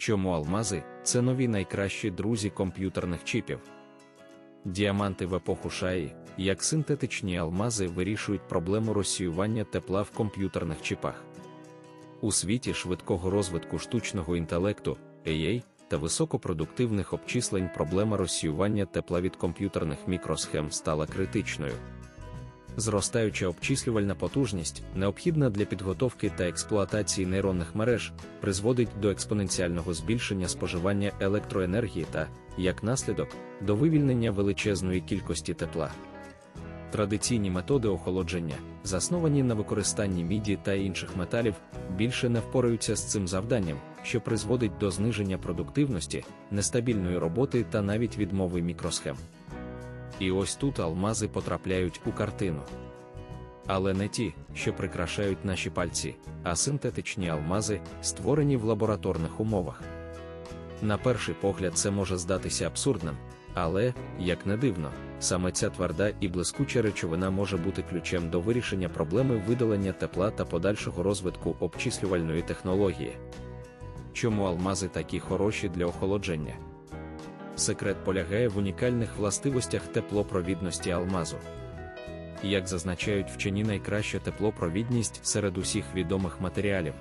Чому алмази це нові найкращі друзі комп'ютерних чіпів? Діаманти в епоху шаї, як синтетичні алмази вирішують проблему розсіювання тепла в комп'ютерних чіпах. У світі швидкого розвитку штучного інтелекту, AI, та високопродуктивних обчислень проблема розсіювання тепла від комп'ютерних мікросхем стала критичною. Зростаюча обчислювальна потужність, необхідна для підготовки та експлуатації нейронних мереж, призводить до експоненціального збільшення споживання електроенергії та, як наслідок, до вивільнення величезної кількості тепла. Традиційні методи охолодження, засновані на використанні міді та інших металів, більше не впораються з цим завданням, що призводить до зниження продуктивності, нестабільної роботи та навіть відмови мікросхем. І ось тут алмази потрапляють у картину. Але не ті, що прикрашають наші пальці, а синтетичні алмази, створені в лабораторних умовах. На перший погляд, це може здатися абсурдним, але, як не дивно, саме ця тверда і блискуча речовина може бути ключем до вирішення проблеми видалення тепла та подальшого розвитку обчислювальної технології. Чому алмази такі хороші для охолодження? Секрет полягає в унікальних властивостях теплопровідності алмазу. Як зазначають вчені, найкраща теплопровідність серед усіх відомих матеріалів.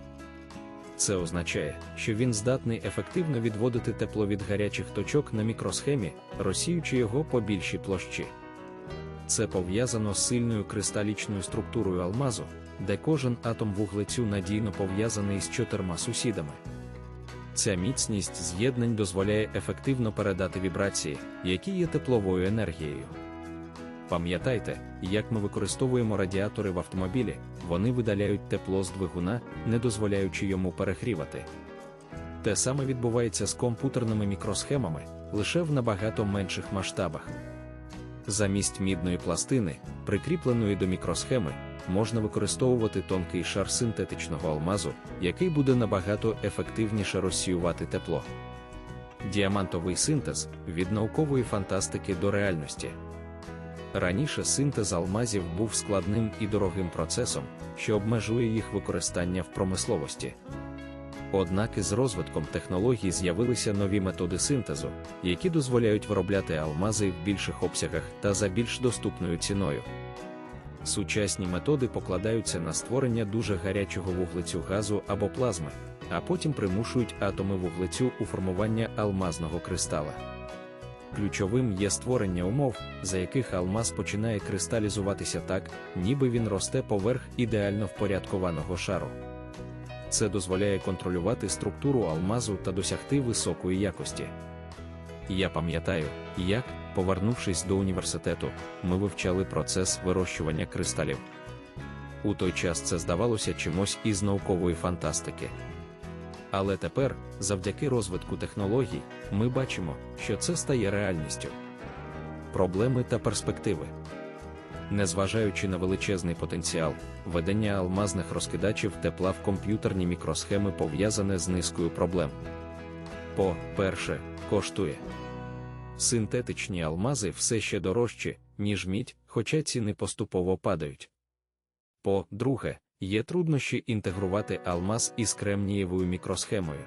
Це означає, що він здатний ефективно відводити тепло від гарячих точок на мікросхемі, розсіючи його по більшій площі. Це пов'язано з сильною кристалічною структурою алмазу, де кожен атом вуглецю надійно пов'язаний з чотирма сусідами. Ця міцність з'єднань дозволяє ефективно передати вібрації, які є тепловою енергією. Пам'ятайте, як ми використовуємо радіатори в автомобілі, вони видаляють тепло з двигуна, не дозволяючи йому перегрівати. Те саме відбувається з комп'ютерними мікросхемами, лише в набагато менших масштабах. Замість мідної пластини, прикріпленої до мікросхеми, можна використовувати тонкий шар синтетичного алмазу, який буде набагато ефективніше розсіювати тепло. Діамантовий синтез від наукової фантастики до реальності. Раніше синтез алмазів був складним і дорогим процесом, що обмежує їх використання в промисловості. Однак із розвитком технологій з'явилися нові методи синтезу, які дозволяють виробляти алмази в більших обсягах та за більш доступною ціною. Сучасні методи покладаються на створення дуже гарячого вуглецю газу або плазми, а потім примушують атоми вуглецю у формування алмазного кристала. Ключовим є створення умов, за яких алмаз починає кристалізуватися так, ніби він росте поверх ідеально впорядкованого шару. Це дозволяє контролювати структуру алмазу та досягти високої якості. Я пам'ятаю, як, повернувшись до університету, ми вивчали процес вирощування кристалів. У той час це здавалося чимось із наукової фантастики. Але тепер, завдяки розвитку технологій, ми бачимо, що це стає реальністю. Проблеми та перспективи. Незважаючи на величезний потенціал, ведення алмазних розкидачів тепла в комп'ютерні мікросхеми пов'язане з низкою проблем. По перше, коштує. Синтетичні алмази все ще дорожчі, ніж мідь, хоча ціни поступово падають. По друге, є труднощі інтегрувати алмаз із кремнієвою мікросхемою.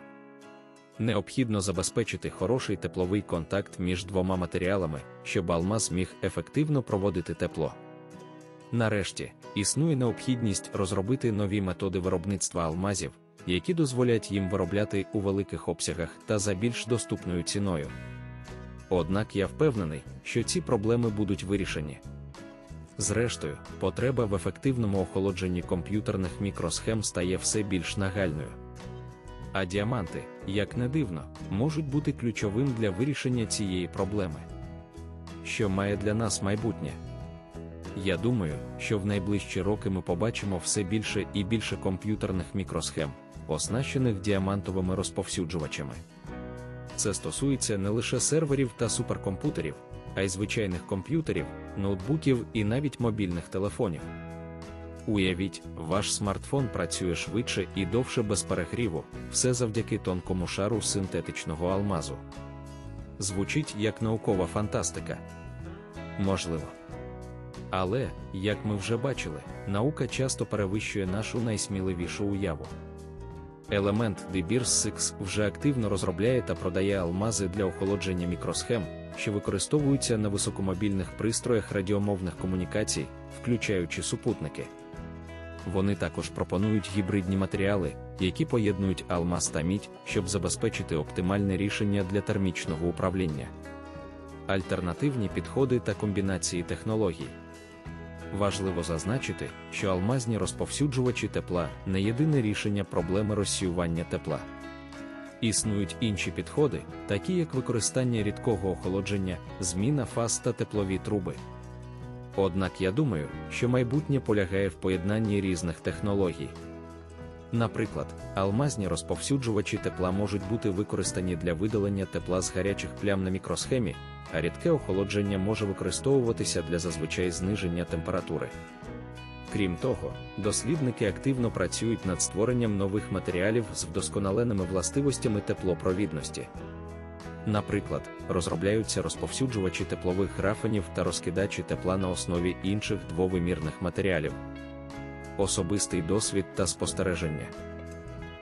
Необхідно забезпечити хороший тепловий контакт між двома матеріалами, щоб алмаз міг ефективно проводити тепло. Нарешті, існує необхідність розробити нові методи виробництва алмазів, які дозволять їм виробляти у великих обсягах та за більш доступною ціною. Однак я впевнений, що ці проблеми будуть вирішені. Зрештою, потреба в ефективному охолодженні комп'ютерних мікросхем стає все більш нагальною. А діаманти, як не дивно, можуть бути ключовим для вирішення цієї проблеми. Що має для нас майбутнє? Я думаю, що в найближчі роки ми побачимо все більше і більше комп'ютерних мікросхем, оснащених діамантовими розповсюджувачами. Це стосується не лише серверів та суперкомп'ютерів, а й звичайних комп'ютерів, ноутбуків і навіть мобільних телефонів. Уявіть, ваш смартфон працює швидше і довше без перегріву, все завдяки тонкому шару синтетичного алмазу. Звучить як наукова фантастика. Можливо. Але, як ми вже бачили, наука часто перевищує нашу найсміливішу уяву. Елемент DeBeers 6 вже активно розробляє та продає алмази для охолодження мікросхем, що використовуються на високомобільних пристроях радіомовних комунікацій, включаючи супутники. Вони також пропонують гібридні матеріали, які поєднують алмаз та мідь, щоб забезпечити оптимальне рішення для термічного управління. Альтернативні підходи та комбінації технологій. Важливо зазначити, що алмазні розповсюджувачі тепла не єдине рішення проблеми розсіювання тепла. Існують інші підходи, такі як використання рідкого охолодження, зміна фаз та теплові труби. Однак я думаю, що майбутнє полягає в поєднанні різних технологій. Наприклад, алмазні розповсюджувачі тепла можуть бути використані для видалення тепла з гарячих плям на мікросхемі, а рідке охолодження може використовуватися для зазвичай зниження температури. Крім того, дослідники активно працюють над створенням нових матеріалів з вдосконаленими властивостями теплопровідності. Наприклад, розробляються розповсюджувачі теплових графенів та розкидачі тепла на основі інших двовимірних матеріалів. Особистий досвід та спостереження.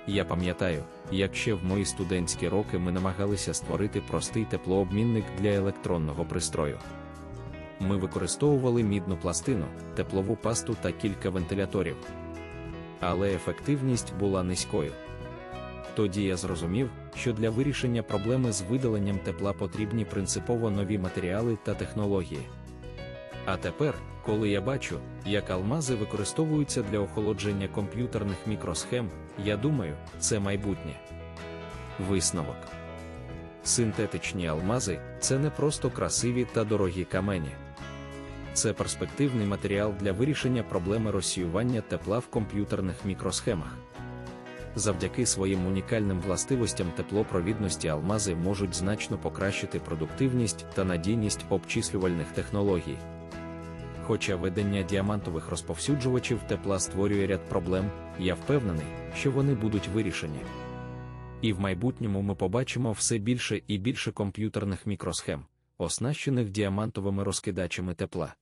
Я пам'ятаю, як ще в мої студентські роки ми намагалися створити простий теплообмінник для електронного пристрою. Ми використовували мідну пластину, теплову пасту та кілька вентиляторів. Але ефективність була низькою. Тоді я зрозумів, що для вирішення проблеми з видаленням тепла потрібні принципово нові матеріали та технології. А тепер, коли я бачу, як алмази використовуються для охолодження комп'ютерних мікросхем, я думаю, це майбутнє. Висновок. Синтетичні алмази це не просто красиві та дорогі камені. Це перспективний матеріал для вирішення проблеми розсіювання тепла в комп'ютерних мікросхемах. Завдяки своїм унікальним властивостям теплопровідності алмази можуть значно покращити продуктивність та надійність обчислювальних технологій. Хоча ведення діамантових розповсюджувачів тепла створює ряд проблем, я впевнений, що вони будуть вирішені. І в майбутньому ми побачимо все більше і більше комп'ютерних мікросхем, оснащених діамантовими розкидачами тепла.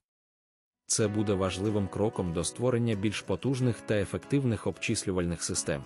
Це буде важливим кроком до створення більш потужних та ефективних обчислювальних систем.